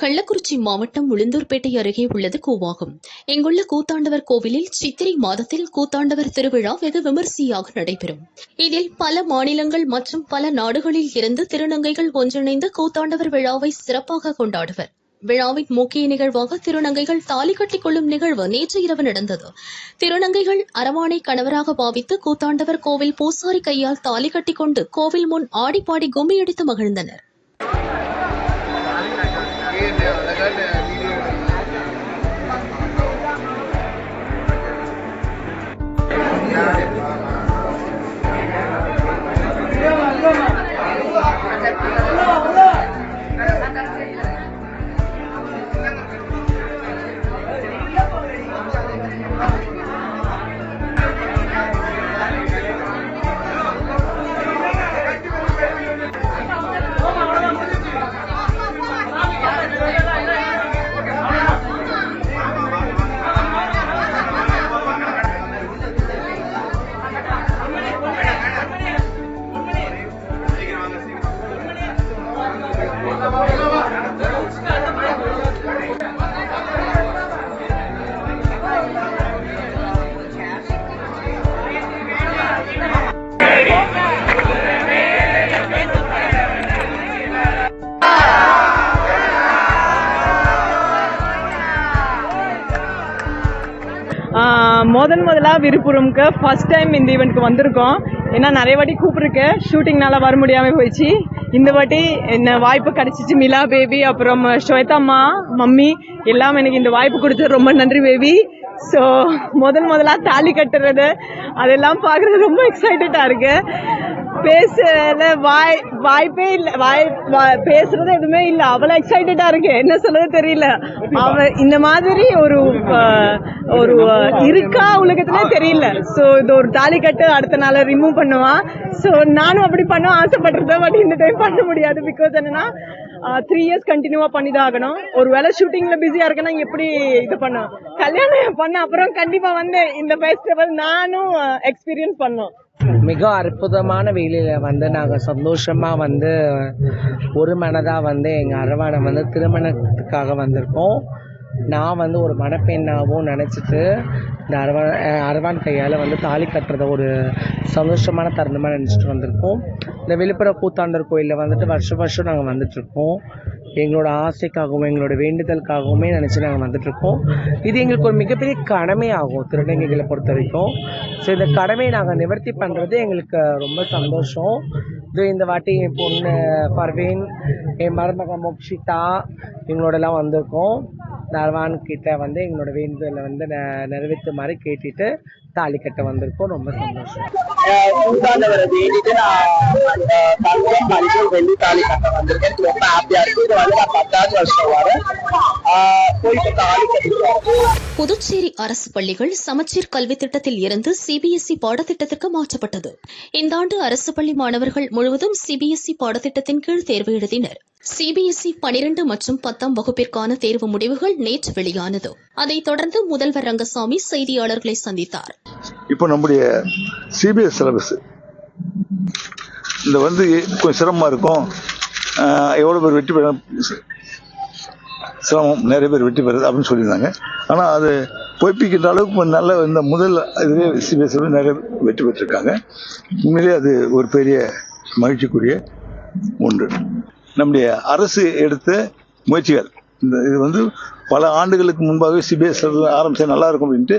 கள்ளக்குறிச்சி மாவட்டம் உளுந்தூர்பேட்டை அருகே உள்ளது கூவாகும். இங்குள்ள கூத்தாண்டவர் கோவிலில் சித்திரை மாதத்தில் கூத்தாண்டவர் திருவிழா வெகு விமரிசையாக நடைபெறும். இதில் பல மாநிலங்கள் மற்றும் பல நாடுகளில் இருந்து திருநங்கைகள் ஒன்றிணைந்து கூத்தாண்டவர் விழாவை சிறப்பாக கொண்டாடுவர். விழாவின் முக்கிய நிகழ்வாக திருநங்கைகள் தாலி கட்டிக் கொள்ளும் நிகழ்வு நேற்று இரவு நடந்தது. திருநங்கைகள் அரவானை கணவராக பாவித்து கூத்தாண்டவர் கோவில் பூசாரி கையால் தாலி கட்டிக்கொண்டு கோவில் முன் ஆடிப்பாடி கும்மியடித்து மகிழ்ந்தனர். ya neler ne முதன் முதலாக விருப்புரம்க்கு ஃபஸ்ட் டைம் இந்த ஈவெண்ட்க்கு வந்திருக்கோம். ஏன்னா நிறைய வாட்டி கூப்பிட்ருக்கேன் ஷூட்டிங்னால வர முடியாமல் போயிடுச்சு. இந்த வாட்டி என்ன வாய்ப்பு கிடைச்சிச்சு. மிலா பேபி அப்புறம் ஸ்வேதாம்மா மம்மி எல்லாம் எனக்கு இந்த வாய்ப்பு கொடுத்து ரொம்ப நன்றி பேபி ஸோ முதன் முதலாக தாலி கட்டுறது அதெல்லாம் பார்க்குறது ரொம்ப எக்ஸைட்டடாக இருக்குது பேசல வாய் வாய்ப்பே இல்லை. வாய் வா- பேசுறது எதுவுமே இல்லை. அவ்வளோ எக்ஸைட்டடா இருக்கு என்ன சொல்றது தெரியல. அவ இந்த மாதிரி ஒரு ஒரு இருக்கா உலகத்திலே தெரியல. ஸோ இது ஒரு தாலி கட்டு அடுத்த நாள் ரிமூவ் பண்ணுவான் ஸோ நானும் அப்படி பண்ண ஆசைப்பட்டிருந்தேன். பட் இந்த டைம் பண்ண முடியாது. பிகாஸ் என்னன்னா த்ரீ இயர்ஸ் கண்டினியூவா பண்ணி தான் ஆகணும். ஒரு வேளை ஷூட்டிங்ல பிஸியா இருக்கேன்னா எப்படி இது பண்ண கல்யாணம் பண்ண அப்புறம் கண்டிப்பா வந்து இந்த ஃபெஸ்டிவல் நானும் எக்ஸ்பீரியன்ஸ் பண்ணோம். மிக அற்புதமான வேலையில வந்து நாங்கள் சந்தோஷமா வந்து ஒரு மனதாக வந்து எங்கள் அரவானை வந்து திருமணத்துக்காக வந்திருக்கோம். நான் வந்து ஒரு மணப்பெண்ணாகவும் நினச்சிட்டு இந்த அரவா அரவான் கையால் வந்து தாலி கட்டுறத ஒரு சந்தோஷமான தருணமாக நினச்சிட்டு வந்திருக்கோம். இந்த விழுப்புரம் கூத்தாண்டர் கோயிலில் வந்துட்டு வருஷம் வருஷம் நாங்கள் வந்துட்டுருக்கோம். எங்களோட ஆசைக்காகவும் எங்களோட வேண்டுதலுக்காகவுமே நினச்சி நாங்கள் வந்துட்டுருக்கோம். இது எங்களுக்கு ஒரு மிகப்பெரிய கடமையாகும் திருநங்கைகளை பொறுத்த வரைக்கும் ஸோ இந்த கடமையை நாங்கள் நிவர்த்தி பண்ணுறது எங்களுக்கு ரொம்ப சந்தோஷம். இது இந்த வாட்டி என் பொண்ணு பர்வீன் என் மருமக மோக்ஷிதா எங்களோடலாம் வந்திருக்கோம். நர்வான் கிட்ட வந்து எங்களோட வேண்டுதலை வந்து நிறைவேற்றுமாறு கேட்டுட்டு தாலி கட்ட வந்திருக்கோம். ரொம்ப சந்தோஷம். கூட்டாண்டவரை வேண்டிட்டு நான் அந்த தங்கம் மஞ்சள் வெள்ளி தாலி கட்ட வந்திருக்கேன். எனக்கு ரொம்ப ஹாப்பியா இருக்கு. இது வந்து நான் பத்தாவது வருஷம் வரேன் ஆஹ் போயிட்டு தாலி கட்டிட்டு புதுச்சேரி அரசு பள்ளிகள் சமச்சீர் கல்வி திட்டத்தில் இருந்து சிபிஎஸ்இ பாடத்திட்டத்திற்கு மாற்றப்பட்டது. இந்த ஆண்டு அரசு பள்ளி மாணவர்கள் முழுவதும் சிபிஎஸ்இ பாடத்திட்டத்தின் கீழ் தேர்வு எழுதினர். சிபிஎஸ்இ பனிரெண்டு மற்றும் பத்தாம் வகுப்பிற்கான தேர்வு முடிவுகள் நேற்று வெளியானது. அதைத் தொடர்ந்து முதல்வர் ரங்கசாமி செய்தியாளர்களை சந்தித்தார். இப்போ நம்முடைய சிபிஎஸ் சிலபஸ் இந்த வந்து கொஞ்சம் சிரமமா இருக்கும். எவ்வளவு எவ்வளோ பேர் வெற்றி பெற சிரமம் நிறைய பேர் வெற்றி பெறுது அப்படின்னு சொல்லியிருந்தாங்க. ஆனால் அது பொய்ப்பிக்கின்ற அளவுக்கு நல்ல இந்த முதல் இதுவே சிபிஎஸ் நிறைய வெற்றி பெற்றிருக்காங்க. உண்மையிலேயே அது ஒரு பெரிய மகிழ்ச்சிக்குரிய ஒன்று. நம்முடைய அரசு எடுத்த முயற்சிகள். இந்த இது வந்து பல ஆண்டுகளுக்கு முன்பாகவே சிபிஎஸ் ஆரம்பிச்சா நல்லா இருக்கும் அப்படின்ட்டு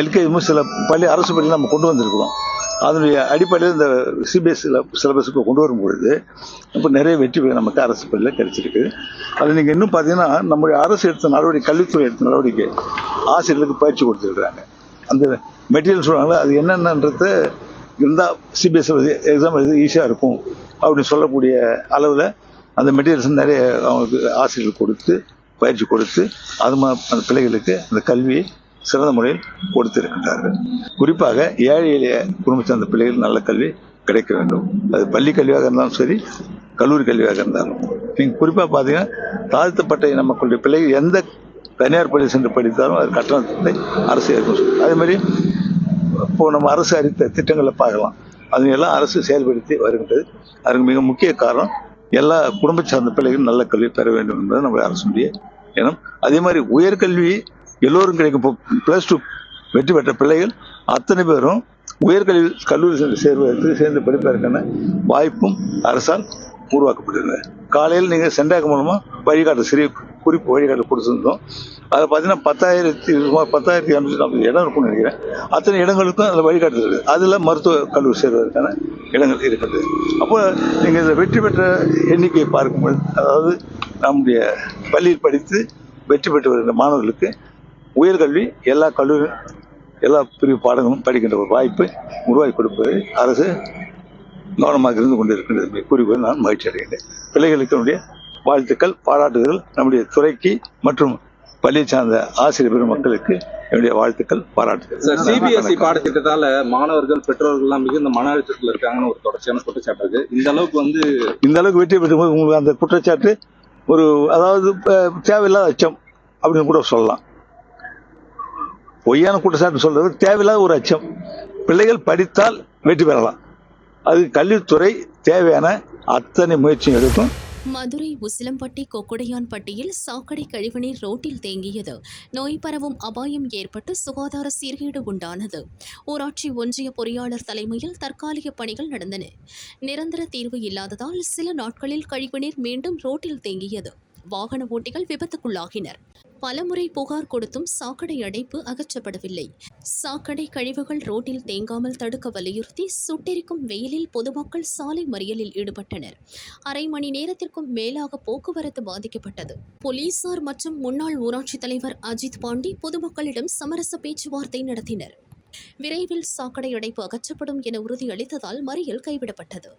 எல்கேஜி சில பள்ளி அரசு பள்ளியில் நம்ம கொண்டு வந்திருக்கிறோம். அதனுடைய அடிப்படையில் இந்த சிபிஎஸ் சிலபஸுக்கு கொண்டு வரும் பொழுது இப்போ நிறைய வெற்றி நமக்கு அரசு பள்ளியில் கிடைச்சிருக்கு. அது நீங்கள் இன்னும் பார்த்தீங்கன்னா நம்முடைய அரசு எடுத்த நடவடிக்கை கல்வித்துறை எடுத்த நடவடிக்கை ஆசிரியர்களுக்கு பயிற்சி கொடுத்துருக்குறாங்க. அந்த மெட்டீரியல் சொல்கிறாங்களோ அது என்னென்னன்றத இருந்தால் சிபிஎஸ் எக்ஸாம் எழுதி ஈஸியாக இருக்கும் அப்படின்னு சொல்லக்கூடிய அளவில் அந்த மெட்டீரியல்ஸ் நிறைய அவங்களுக்கு ஆசிரியர்கள் கொடுத்து பயிற்சி கொடுத்து அது மா அந்த பிள்ளைகளுக்கு அந்த கல்வியை சிறந்த முறையில் கொடுத்திருக்கின்றார்கள். குறிப்பாக ஏழை எளிய குடும்பத்தை அந்த பிள்ளைகள் நல்ல கல்வி கிடைக்க வேண்டும். அது பள்ளி கல்வியாக இருந்தாலும் சரி கல்லூரி கல்வியாக இருந்தாலும். நீங்கள் குறிப்பாக பார்த்தீங்கன்னா தாழ்த்தப்பட்ட இன மக்களுடைய பிள்ளைகள் எந்த தனியார் பள்ளி சென்று படித்தாலும் அது கட்டணத்தை அரசு ஏற்கும். அதே மாதிரி இப்போ நம்ம அரசு அறிவித்த திட்டங்களை பார்க்கலாம். அது எல்லாம் அரசு செயல்படுத்தி வருகின்றது. அதுக்கு மிக முக்கிய காரணம் எல்லா குடும்ப சார்ந்த பிள்ளைகளும் நல்ல கல்வி பெற வேண்டும் என்பது நம்ம அரசுடைய எண்ணம். அதே மாதிரி உயர்கல்வி எல்லோரும் கிடைக்கும். ப்ளஸ் டூ வெற்றி பெற்ற பிள்ளைகள் அத்தனை பேரும் உயர்கல்வி கல்லூரி சென்று சேர்வதற்கு சேர்ந்து படிப்பதற்கான வாய்ப்பும் அரசால் உருவாக்கப்பட்டிருந்தது. காலையில் நீங்கள் சென்டாக் மூலமாக வழிகாட்டு சிறிய குறிப்பு வழிகாட்டு கொடுத்துருந்தோம். அதில் பார்த்தீங்கன்னா பத்தாயிரத்தி சுமார் பத்தாயிரத்தி இரநூத்தி நாற்பது இடம் இருக்கும்னு நினைக்கிறேன். அத்தனை இடங்களுக்கும் அதில் வழிகாட்டு இருக்குது அதில் மருத்துவ கல்லூரி சேர்வதற்கான இடங்கள் இருக்கிறது அப்போ நீங்கள் இதில் வெற்றி பெற்ற எண்ணிக்கையை பார்க்கும்போது அதாவது நம்முடைய பள்ளியில் படித்து வெற்றி பெற்று வருகின்ற மாணவர்களுக்கு உயர்கல்வி எல்லா கல்லூரி எல்லா பிரிவு பாடங்களும் படிக்கின்ற ஒரு வாய்ப்பை உருவாக்கி கொடுப்பதை அரசு கவனமாக இருந்து கொண்டு இருக்கின்றது கூறிக்கொண்டு நான் மகிழ்ச்சி அடைகின்றேன் பிள்ளைகளுக்கு என்னுடைய வாழ்த்துக்கள் பாராட்டுதல் நம்முடைய துறைக்கு மற்றும் பள்ளியை சார்ந்த ஆசிரியர் பெருமக்களுக்கு என்னுடைய வாழ்த்துக்கள் பாராட்டுகள். சிபிஎஸ்இ பாடத்திட்டத்தால மாணவர்கள் பெற்றோர்கள் எல்லாம் மிகுந்த மன அழுத்தத்தில் இருக்காங்கன்னு ஒரு தொடர்ச்சியான குற்றச்சாட்டு இருக்கு. இந்த அளவுக்கு வந்து இந்த அளவுக்கு வெற்றி பெற்றும்போது உங்களுக்கு அந்த குற்றச்சாட்டு ஒரு அதாவது தேவையில்லாத அச்சம் அப்படின்னு கூட சொல்லலாம். பொய்யான குற்றச்சாட்டு சொல்றது தேவையில்லாத ஒரு அச்சம். பிள்ளைகள் படித்தால் வெற்றி பெறலாம். அது கல்வித்துறை தேவையான அத்தனை முயற்சியும் எடுக்கும். மதுரை உசிலம்பட்டி கொக்குடையான்பட்டியில் சாக்கடை கழிவுநீர் ரோட்டில் தேங்கியது. நோய் பரவும் அபாயம் ஏற்பட்டு சுகாதார சீர்கேடு உண்டானது. ஊராட்சி ஒன்றிய பொறியாளர் தலைமையில் தற்காலிக பணிகள் நடந்தன. நிரந்தர தீர்வு இல்லாததால் சில நாட்களில் கழிவுநீர் மீண்டும் ரோட்டில் தேங்கியது. வாகன ஓட்டிகள் விபத்துக்குள்ளாகினர். பலமுறை புகார் கொடுத்தும் சாக்கடை அடைப்பு அகற்றப்படவில்லை. சாக்கடை கழிவுகள் ரோட்டில் தேங்காமல் தடுக்க வலியுறுத்தி சுட்டெரிக்கும் வெயிலில் பொதுமக்கள் சாலை மறியலில் ஈடுபட்டனர். அரை மணி நேரத்திற்கும் மேலாக போக்குவரத்து பாதிக்கப்பட்டது. போலீசார் மற்றும் முன்னாள் ஊராட்சித் தலைவர் அஜித் பாண்டி பொதுமக்களிடம் சமரச பேச்சுவார்த்தை நடத்தினர். விரைவில் சாக்கடை அடைப்பு அகற்றப்படும் என உறுதியளித்ததால் மறியல் கைவிடப்பட்டது.